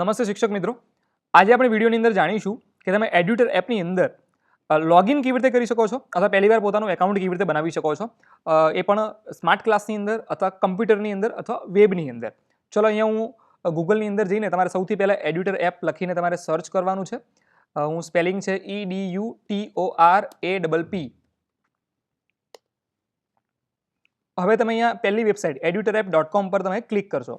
નમસ્તે શિક્ષક મિત્રો. આજે આપણે વિડીયોની અંદર જાણીશું કે તમે એડ્યુટર એપની અંદર લોગિન કેવી રીતે કરી શકો છો અથવા પહેલીવાર પોતાનું એકાઉન્ટ કેવી રીતે બનાવી શકો છો એ પણ સ્માર્ટ ક્લાસની અંદર અથવા કમ્પ્યુટરની અંદર અથવા વેબની અંદર. ચલો અહીંયા હું ગૂગલની અંદર જઈને તમારે સૌથી પહેલાં એડ્યુટર એપ લખીને તમારે સર્ચ કરવાનું છે. હું સ્પેલિંગ છે E D U T O R A double P હવે તમે અહીંયા પહેલી website Edutor app dot com પર તમે ક્લિક કરશો.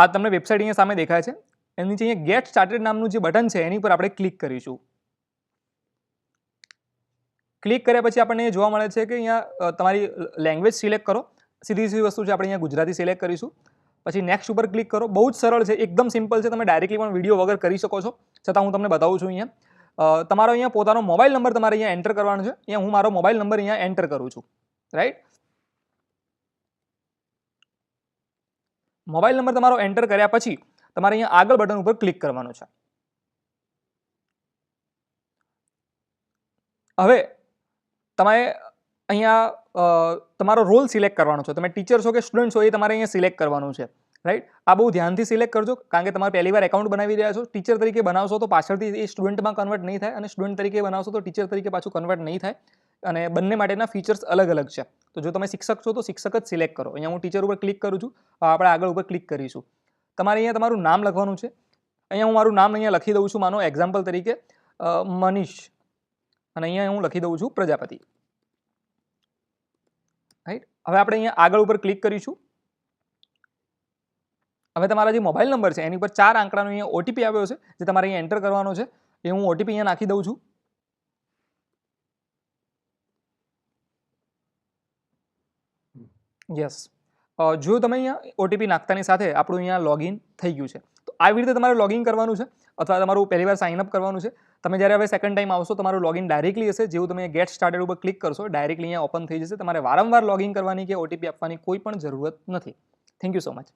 આ તમને વેબસાઇટ અહીંયા સામે દેખાય છે. એની નીચે અહીંયા ગેટ સ્ટાર્ટેડ નામનું જે બટન છે, એની પર આપણે ક્લિક કરીશું. ક્લિક કર્યા પછી આપણને જોવા મળે છે કે અહીંયા તમારી લેંગ્વેજ સિલેક્ટ કરો. સીધી સીધી વસ્તુ છે, આપણે અહીંયા ગુજરાતી સિલેક્ટ કરીશું. પછી નેક્સ્ટ ઉપર ક્લિક કરો. બહુ જ સરળ છે, એકદમ સિમ્પલ છે. તમે ડાયરેક્ટલી પણ વીડિયો વગર કરી શકો છો. છતાં હું તમને બતાવું છું અહીંયા. તમારો અહીંયા પોતાનો મોબાઈલ નંબર તમારે અહીંયા એન્ટર કરવાનો છે. અહીંયા હું મારો મોબાઈલ નંબર અહીંયા એન્ટર કરું છું. રાઈટ મોબાઈલ નંબર તમારો એન્ટર કર્યા પછી તમારે અહીંયા આગળ બટન ઉપર ક્લિક કરવાનું છે. હવે તમે અહીંયા તમારો રોલ સિલેક્ટ કરવાનો છે. તમે ટીચર છો કે સ્ટુડન્ટ છો એ તમારે અહીંયા સિલેક્ટ કરવાનું છે. રાઈટ આ બહુ ધ્યાનથી સિલેક્ટ કરજો, કારણ કે તમારે પહેલી વાર એકાઉન્ટ બનાવી રહ્યા છો. ટીચર તરીકે બનાવશો તો પાછળથી એ સ્ટુડન્ટમાં કન્વર્ટ નહીં થાય અને સ્ટુડન્ટ તરીકે બનાવશો તો ટીચર તરીકે પાછું કન્વર્ટ નહીં થાય. અને બંને માટેના ફીચર્સ અલગ અલગ છે. તો જો તમે શિક્ષક છો તો શિક્ષક જ સિલેક્ટ કરો. અહીંયા હું ટીચર ઉપર ક્લિક કરું છું. આપણે આગળ ઉપર ક્લિક કરીશું. તમારે અહીંયા તમારું નામ લખવાનું છે. અહીંયા હું મારું નામ અહીંયા લખી દઉં છું. માનો એક્ઝામ્પલ તરીકે મનીષ. અને અહીંયા હું લખી દઉં છું પ્રજાપતિ. રાઈટ હવે આપણે અહીંયા આગળ ઉપર ક્લિક કરીશું. હવે તમારા જે મોબાઈલ નંબર છે, એની ઉપર ચાર આંકડાનો અહીંયા ઓટીપી આવ્યો છે, જે તમારે અહીંયા એન્ટર કરવાનો છે, એ હું ઓટીપી અહીંયા નાખી દઉં છું. યસ જો તમે અહીંયા ઓટીપી નાખતાની સાથે આપણું અહીંયા લોગિન થઈ ગયું છે, તો આવી રીતે તમારે લોગિન કરવાનું છે, અથવા તમારું પહેલી વાર સાઇન અપ કરવાનું છે. તમે જ્યારે હવે સેકન્ડ ટાઈમ આવશો, તમારું લોગિન ડાયરેક્ટલી હશે. જેવું તમે ગેટ સ્ટાર્ટેડ ઉપર ક્લિક કરશો ડાયરેક્ટલી અહીંયા ઓપન થઈ જશે. તમારે વારંવાર લોગિન કરવાની કે ઓટીપી આપવાની કોઈ પણ જરૂરત નથી. Thank you so much